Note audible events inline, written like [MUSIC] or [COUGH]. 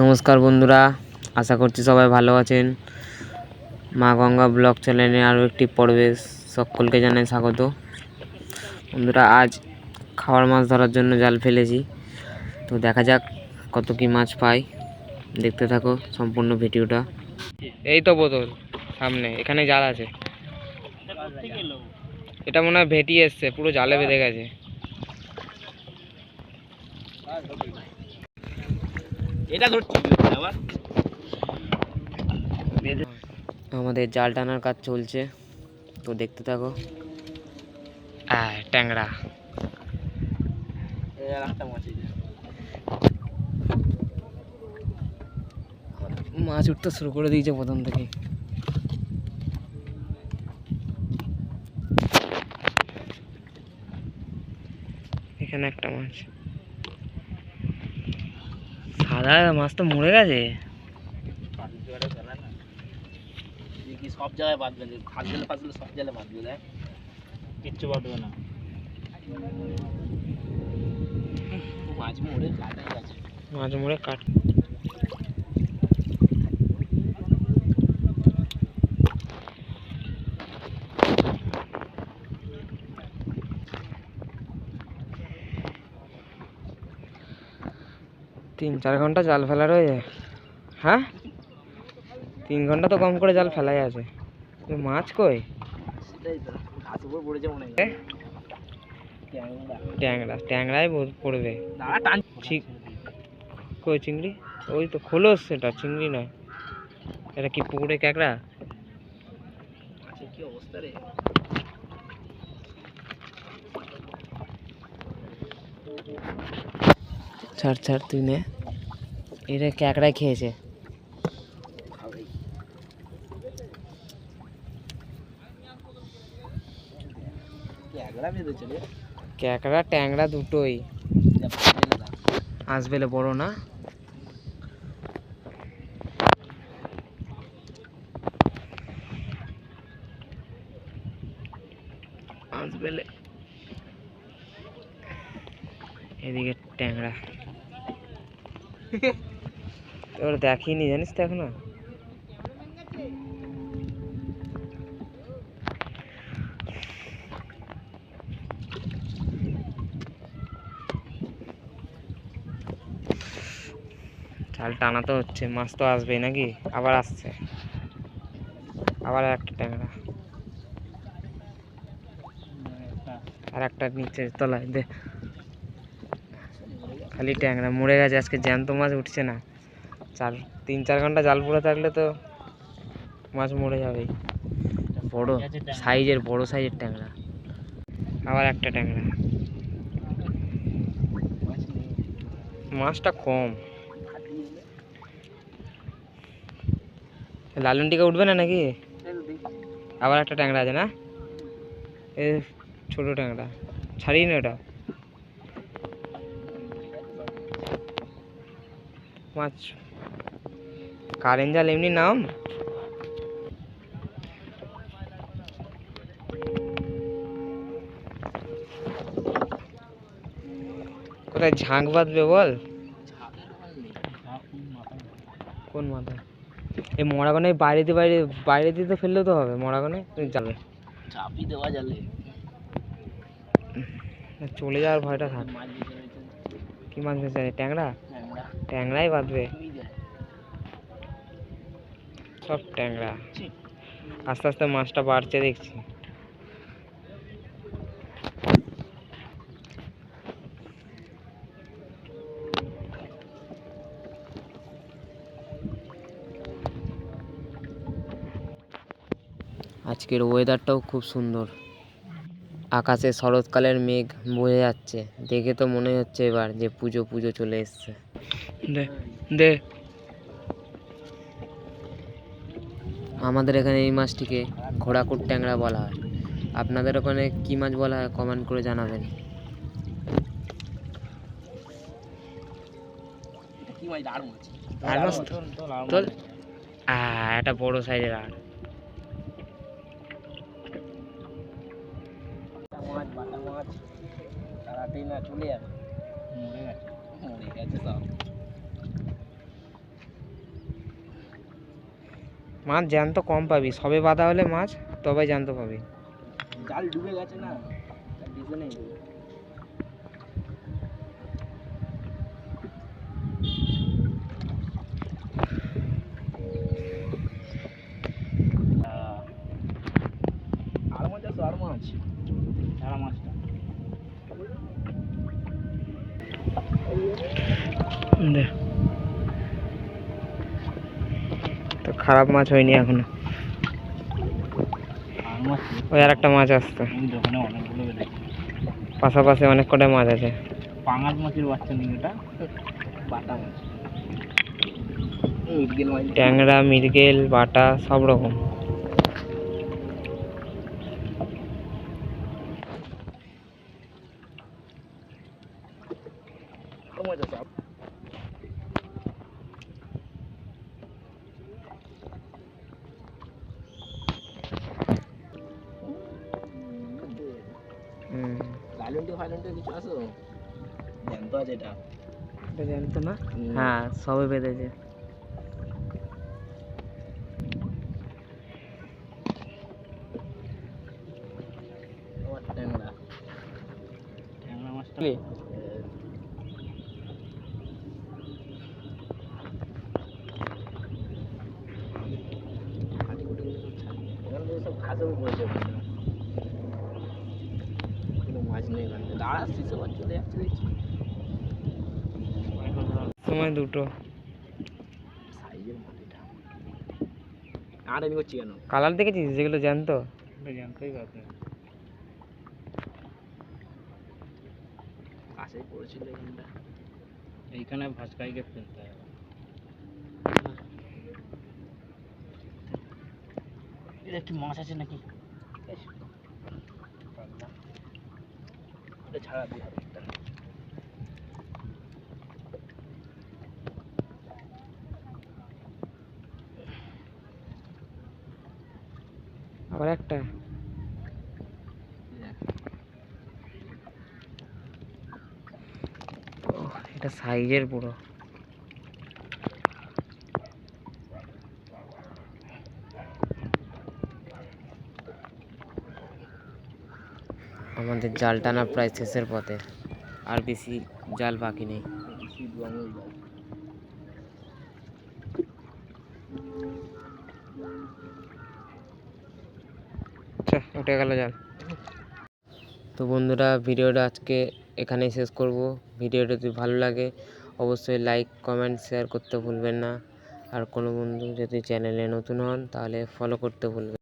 নমস্কার বন্ধুরা, আশা করছি সবাই ভালো আছেন। মা গঙ্গা ব্লগ চ্যানেলে আরও একটি পর্বে সকলকে জানাই স্বাগত। বন্ধুরা, আজ খাওয়ার মাছ ধরার জন্য জাল ফেলেছি। তো দেখা যাক কত কি মাছ পাই। দেখতে থাকো সম্পূর্ণ ভিডিওটা। এই তো বোতল, সামনে, এখানে জাল আছে। এটা মনে হয় ভেটি এসছে, পুরো জালে বেঁধে গেছে। এটা ধরছি আবার। আমাদের জাল টানার কাজ চলছে। তো দেখতে থাকো। আয় ট্যাংরা। মাছ উঠতে শুরু করে দিয়েছে প্রথম থেকে। এখানে একটা মাছ। সাদা মাছ তো মরে গেছে। পাঁচিল জোয়ারে ফেলা না। এই কি সব জায়গায় বাঁধবে না খাল গেলে ফাঁসলে সব জায়গায় বাঁধবে দেখ কিচ্ছু বাঁধবে না। মাছ মরে কাটাই গেছে মাছ মরে কাট তিন চার ঘণ্টা জাল ফেলা রয়েছে হ্যাঁ? তিন ঘণ্টা তো কম করে জাল ফেলাই আছে। মাছ কই? ট্যাংরা। ট্যাংরা ট্যাংরাই পড়বে। কই চিংড়ি? ওই তো খোলস সেটা চিংড়ি নয়। এটা কি পুকুরে ক্যাকড়া? কি অবস্থা রে? ছাড় ছাড় তুই নে। এটা ক্যাকড়ায় খেয়েছে। ক্যাকড়া ট্যাংরা দুটোই। আসবেলে বড় না। আসবেলে এদিকে ট্যাংরা। [LAUGHS] তোর দেখিনি, জানিস তো এখনও? চাল টানা তো হচ্ছে, মাছ তো আসবেই নাকি? আবার আসছে। আবার একটা ট্যাংরা আর একটা নিচে তলায়, দে। খালি ট্যাংরা মরে গেছে, আজকে জ্যান্ত মাছ উঠছে না। চার তিন চার ঘণ্টা জাল পুরো থাকলে তো মাছ মরে যাবেই। বড় সাইজের বড় সাইজের ট্যাংরা। আবার একটা ট্যাংরা। মাছটা কম। লালন টিকা উঠবে না নাকি। আবার একটা ট্যাংরা আছে না? এ ছোট ট্যাংরা। ছাড়িয়ে না ওটা। মাছ কারেন্ট জাল এমনি নাম? কোথায় ঝাঁক বাঁধবে বল? কোন মাথায়? এই মরাগনে বাইরেতে বাইরে বাইরে দিয়ে তো ফেললেও তো হবে মরাগনে যাবে। চাপই দেওয়া জালে। চলে যাওয়ার ভয়টা থাক। কি মাছ আছে ট্যাংরা? ট্যাংরা। ট্যাংরাই বাঁধবে। সব ট্যাংরা। আস্তে আস্তে মাছটা বাড়ছে দেখছি। আজকের ওয়েদারটাও খুব সুন্দর। আকাশে শরৎকালের মেঘ বোঝা যাচ্ছে। দেখে তো মনে হচ্ছে এবার যে পুজো পুজো চলে এসছে। দে দে। আমাদের এখানে এই মাছটিকে ঘোড়াকুট ট্যাংরা বলা হয়। আপনাদের ওখানে কি মাছ বলা হয় কমেন্ট করে জানাবেন। একটা বড় সাইজের আর চলে যাবে মরে গেছে মরে গেছে সব। মাছ জ্যান্ত কম পাবি সবে বাঁধা হলে মাছ তবে জ্যান্ত পাবি। জাল ডুবে গেছে না নেই। খারাপ মাছ হয়নি এখনও। ওই আর একটা মাছ আসতো পাশাপাশি অনেক কটা মাছ আছে। পাঙাশ মাছের বাচ্চা নেই এটা বাটা মাছ। মিরগেল ট্যাংরা মৃগেল বাটা সব রকম। লালুন্টি ফালুন্টি কিছু আসো জ্যান্ত আছে এটা। এটা জানতো না। হ্যাঁ সবে বেঁধেছে সব ঘাসেও পড়েছে দেখছি সময় দুটো। কালার দেখেছিস যেগুলো জানতো জানতেই পড়েছিল এইখানে ভাসকাইকে ফেলতে হবে এটা একটু মাছ আছে নাকি? এটা ছাড়া দিয়ে হবে একটা। আবার একটা ওহ, এটা সাইজের পুরো আমাদের জাল টানা প্রায় শেষের পথে। আর বেশি জাল বাকি নেই। উঠে গেল জাল। তো বন্ধুরা, ভিডিওটা আজকে এখানেই শেষ করব। ভিডিওটা যদি ভালো লাগে, অবশ্যই লাইক কমেন্ট শেয়ার করতে ভুলবেন না। আর কোনো বন্ধু যদি চ্যানেলে নতুন হন, তাহলে ফলো করতে ভুলবেন।